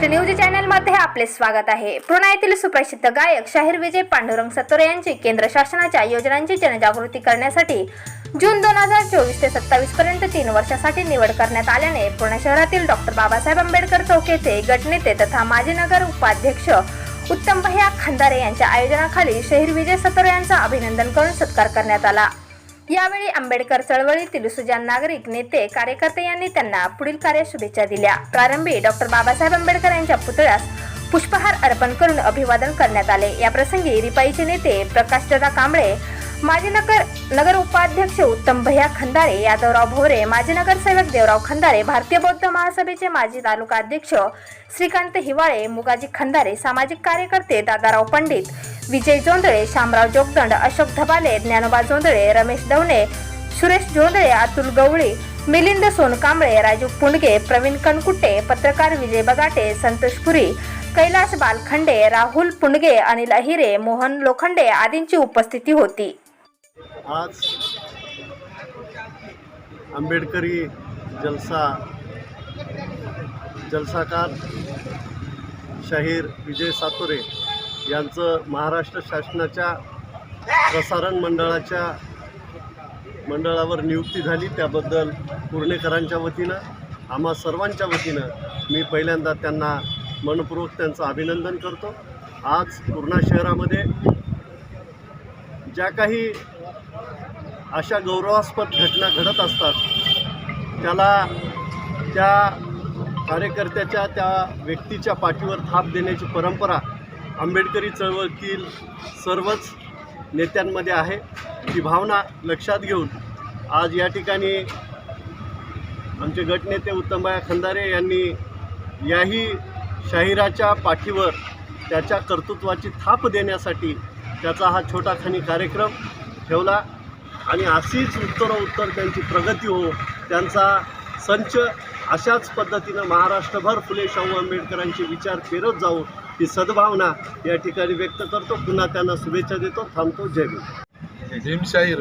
Maharashtra news चॅनलमध्ये आपले स्वागत आहे. पुणा येथील सुप्रसिद्ध गायक शाहीर विजय पांडुरंग सतोरे यांची केंद्र शासनाच्या योजनांची जनजागृती करण्यासाठी जून दोन हजार चोवीस ते सत्तावीस पर्यंत तीन वर्षासाठी निवड करण्यात आल्याने पुणे शहरातील डॉक्टर बाबासाहेब आंबेडकर चौक येथे गटनेते तथा माजी नगर उपाध्यक्ष उत्तम भैया खंदारे यांच्या आयोजनाखाली शहीर विजय सतोरे यांचा अभिनंदन करून सत्कार करण्यात आला. यावेळी आंबेडकर चळवळीतील सुजान नागरिक नेते कार्यकर्ते यांनी त्यांना पुढील कार्य शुभेच्छा दिल्या. प्रारंभी डॉक्टर बाबासाहेब आंबेडकर यांच्या पुतळ्यास पुष्पहार अर्पण करून अभिवादन करण्यात आले. या प्रसंगी रिपाईचे नेते प्रकाशदादा कांबळे माजी नगर उपाध्यक्ष उत्तम भैया खंदारे यादवराव भोरे माजी नगरसेवक देवराव खंदारे भारतीय बौद्ध महासभेचे माजी तालुका अध्यक्ष श्रीकांत हिवाळे मुगाजी खंदारे सामाजिक कार्यकर्ते दादाराव पंडित विजय जोंदळे शामराव जोगदंड अशोक धबाले ज्ञानोबा जोंदळे रमेश दवणे सुरेश जोंदळे अतुल गवळी मिलिंद सोनकांबळे राजू पुंडगे प्रवीण कणकुटे पत्रकार विजय बगाटे संतोष पुरी कैलास बालखंडे राहुल पुंडगे अनिल अहिरे मोहन लोखंडे आदींची उपस्थिती होती. आज आंबेडकरी जलसा जलसाकार शाहीर विजय सातोरे यांचं महाराष्ट्र शासनाच्या प्रसारण मंडळाच्या मंडळावर नियुक्ती झाली. त्याबद्दल पुर्णेकरांच्या वतीनं आम्हा सर्वांच्या वतीनं मी पहिल्यांदा त्यांना मनपूर्वक त्यांचं अभिनंदन करतो. आज पूर्णा शहरामध्ये ज्या काही अशा गौरवास्पद घटना घडत असतात त्याला त्या कार्यकर्त्याच्या त्या व्यक्तीच्या पाठीवर थाप देण्याची परंपरा आंबेडकरी चळवळीतील सर्वच नेत्यांमध्ये आहे. ती भावना लक्षात घेऊन आज या ठिकाणी आमचे गटनेते उत्तमबाया खंदारे यांनी याही शाहिराच्या पाठीवर त्याच्या कर्तृत्वाची थाप देण्यासाठी त्याचा हा छोटाखानी कार्यक्रम ठेवला. आणि अशीच उत्तरोत्तर त्यांची प्रगती हो त्यांचा संच अशाच पद्धतीनं महाराष्ट्रभर फुले शाहू आंबेडकरांचे विचार फिरत जाऊ ही सद्भावना या ठिकाणी व्यक्त करतो. पुन्हा त्यांना शुभेच्छा देतो. थांबतो. जय भीम. भीमशाहीर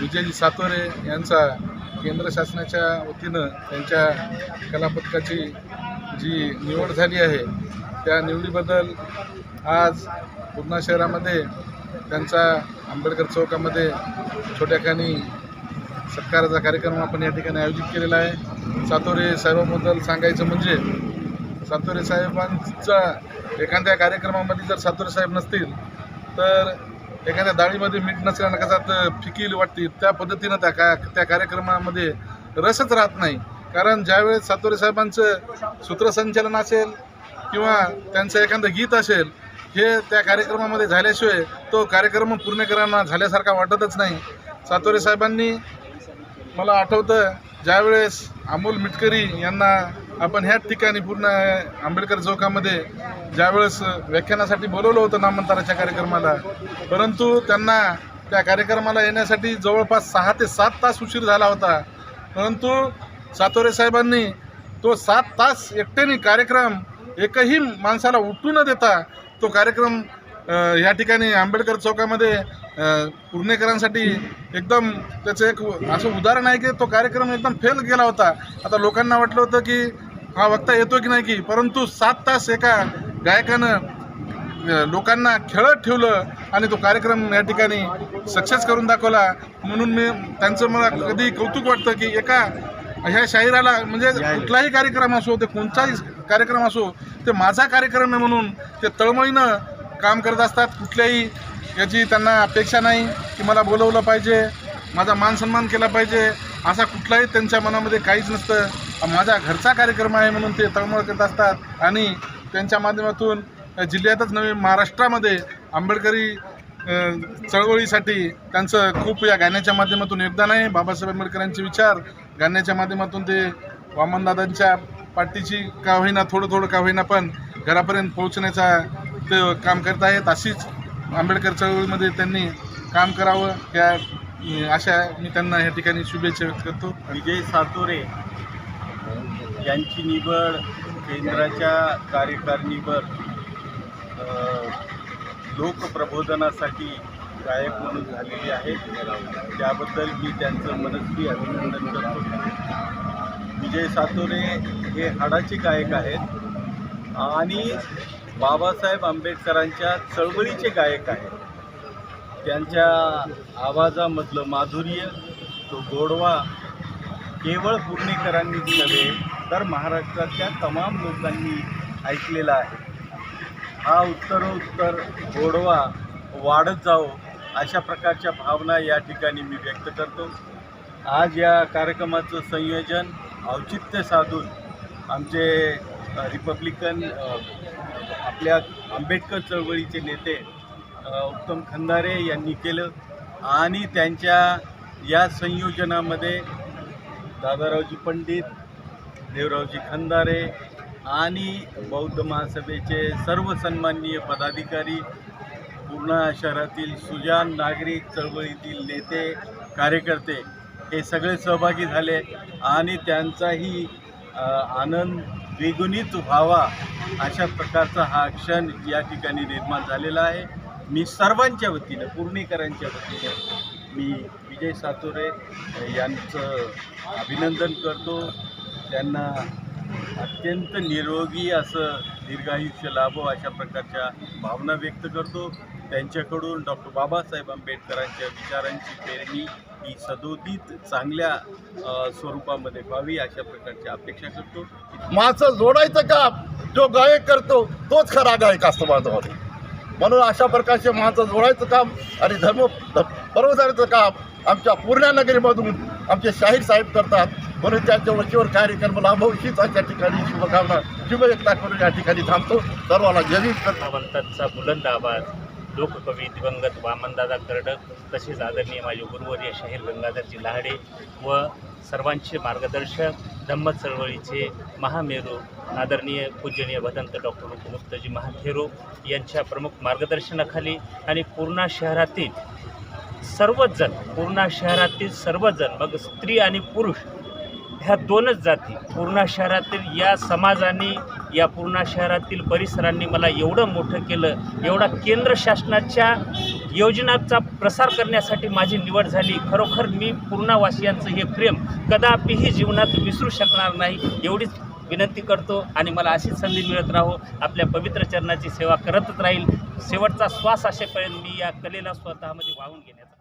विजयजी सातोरे यांचा केंद्र शासनाच्या वतीनं त्यांच्या कलापथकाची जी निवड झाली आहे त्या निवडीबद्दल आज पूर्णा शहरामध्ये त्यांचा आंबेडकर चौकामध्ये छोट्याखानी सत्काराचा कार्यक्रम आपण या ठिकाणी आयोजित केलेला आहे. सातोरे साहेबांबद्दल सांगायचं म्हणजे सातोरे साहेबांचा एखाद्या कार्यक्रमामध्ये जर सातोरे साहेब नसतील तर एखाद्या डाळीमध्ये मीठ नसल्यानं कसा तर फिकील वाटते? त्या पद्धतीनं त्या का त्या कार्यक्रमामध्ये रसच राहत नाही. कारण ज्यावेळेस सातोरे साहेबांचं सूत्रसंचालन असेल किंवा त्यांचं एखादं गीत असेल हे त्या कार्यक्रमामध्ये झाल्याशिवाय तो कार्यक्रम पूर्णकरांना झाल्यासारखा वाटतच नाही. सातोरे साहेबांनी मला आठवतं ज्यावेळेस अमोल मिटकरी यांना आपण ह्याच ठिकाणी पूर्ण आंबेडकर चौकामध्ये ज्यावेळेस व्याख्यानासाठी बोलवलं होतं नामांतराच्या कार्यक्रमाला परंतु त्यांना त्या कार्यक्रमाला येण्यासाठी जवळपास सहा ते सात तास उशीर झाला होता. परंतु सातोरे साहेबांनी तो सात तास एकट्याने कार्यक्रम एकही माणसाला उठू न देता तो कार्यक्रम ह्या या ठिकाणी आंबेडकर चौकामध्ये अ, पुणेकरांसाठी एकदम त्याचं एक असं उदाहरण आहे की तो कार्यक्रम एकदम फेल गेला होता. आता लोकांना वाटलं होतं की हा वक्ता येतो की नाही की परंतु सात तास एका गायकानं लोकांना खेळत ठेवलं आणि तो कार्यक्रम या ठिकाणी सक्सेस करून दाखवला. म्हणून मी त्यांचं मला कधी कौतुक वाटतं की एका ह्या शाहिराला म्हणजे कुठलाही कार्यक्रम असो ते कोणताही कार्यक्रम असो ते माझा कार्यक्रम आहे म्हणून ते तळमळीनं काम करत असतात. कुठल्याही याची त्यांना अपेक्षा नाही की मला बोलवलं पाहिजे माझा मान सन्मान केला पाहिजे असा कुठलाही त्यांच्या मनामध्ये काहीच नसतं. माझा घरचा कार्यक्रम आहे म्हणून ते तळमळ करत असतात. आणि त्यांच्या माध्यमातून जिल्ह्यातच नव्हे महाराष्ट्रामध्ये आंबेडकरी चळवळीसाठी त्यांचं खूप या गाण्याच्या माध्यमातून योगदान आहे. बाबासाहेब आंबेडकरांचे विचार गाण्याच्या माध्यमातून ते वामनदादांच्या पाठीची का होईना थोडं थोडं का होईना पण घरापर्यंत पोहोचण्याचा ते काम करत आहेत. अशीच आंबेडकर चळवळीमध्ये त्यांनी काम करावं त्या अशा मी त्यांना या ठिकाणी शुभेच्छा व्यक्त करतो. विजय सातोरे यांची निवड केंद्राच्या कार्यकारिणीवर लोकप्रबोधनासाठी गायक म्हणून झालेली आहे. त्याबद्दल मी त्यांचं मनस्वी अभिनंदन करतो. विजय सातोरे हे हाडाचे गायक आहेत. आणि बाबासाहेब आंबेडकरांच्या चळवळीचे गायक आहेत. त्यांच्या आवाजामधलं माधुर्य तो गोडवा केवळ पुणेकरांनीच नव्हे तर महाराष्ट्रातल्या तमाम लोकांनी ऐकलेला आहे. हा उत्तरोत्तर गोडवा वाढत जावो अशा प्रकारच्या भावना या ठिकाणी मी व्यक्त करतो. आज या कार्यक्रमाचं संयोजन औचित्य साधून आमचे रिपब्लिकन आपल्या आंबेडकर चळवळीचे नेते उत्तम खंदारे यांनी केलं आणि त्यांच्या या संयोजनामध्ये दादारावजी पंडित देवरावजी खंदारे आणि बौद्ध महासभेचे सर्व सन्माननीय पदाधिकारी पूर्णा शहरातील सुजान नागरिक चळवळीतील नेते कार्यकर्ते हे सगळे सहभागी झाले आणि त्यांचाही आनंद द्विगुणित व्हावा अशा प्रकारचा हा क्षण या ठिकाणी निर्माण झालेला आहे. मी सर्वांच्या वतीनं पूर्णेकरांच्या वतीनं मी विजय सातोरे यांचं अभिनंदन करतो. त्यांना अत्यंत निरोगी असं दीर्घायुष्य लाभो अशा प्रकारच्या भावना व्यक्त करतो. त्यांच्याकडून डॉक्टर बाबासाहेब आंबेडकरांच्या विचारांची पेरणी ही सदोदित चांगल्या स्वरूपामध्ये व्हावी अशा प्रकारची अपेक्षा करतो. माणसं जोडायचं काम जो गायक करतो तोच खरा गायक असतो माझं म्हणून अशा प्रकारचे माणसं जोडायचं काम आणि धर्म परवधाराचं काम आमच्या पूर्णा नगरीमधून आमचे शाहीर साहेब करतात. म्हणून त्यांच्या वरचीवर कार्यक्रम लाभव हीच या ठिकाणी शुभकामना शुभव्यक्ता करून या ठिकाणी थांबतो. सर्वांना जमीन करतो सावंतांचा बुलंद आवाज. लोककवी दिवंगत वामनदादा कर्डक तसेच आदरणीय माझे गुरुवर्य शाहीर गंगाधरजी लहाडे व सर्वांचे मार्गदर्शक धम्म चळवळीचे महामेरू आदरणीय पूजनीय भदंत डॉक्टर मुक्तजी महाथेरो यांच्या प्रमुख मार्गदर्शनाखाली आणि पूर्णा शहरातील सर्वच जण पूर्णा शहरातील सर्वजण मग स्त्री आणि पुरुष ह्या दोनच जाती पूर्णा शहरातील या समाजाने या पूर्णा शहरातील परिसरांनी मला एवढं मोठं केलं एवढा केंद्र शासनाच्या योजनांचा प्रसार करण्यासाठी माझी निवड झाली. खरोखर मी पूर्णावासियांचं हे प्रेम कदापिही जीवनात विसरू शकणार नाही एवढीच विनंती करतो आणि मला अशीच संधी मिळत राहो. आपल्या पवित्र चरणाची सेवा करतच राहील. शेवटचा श्वास असेपर्यंत मी या कलेला स्वतःमध्ये वाहून घेण्याचा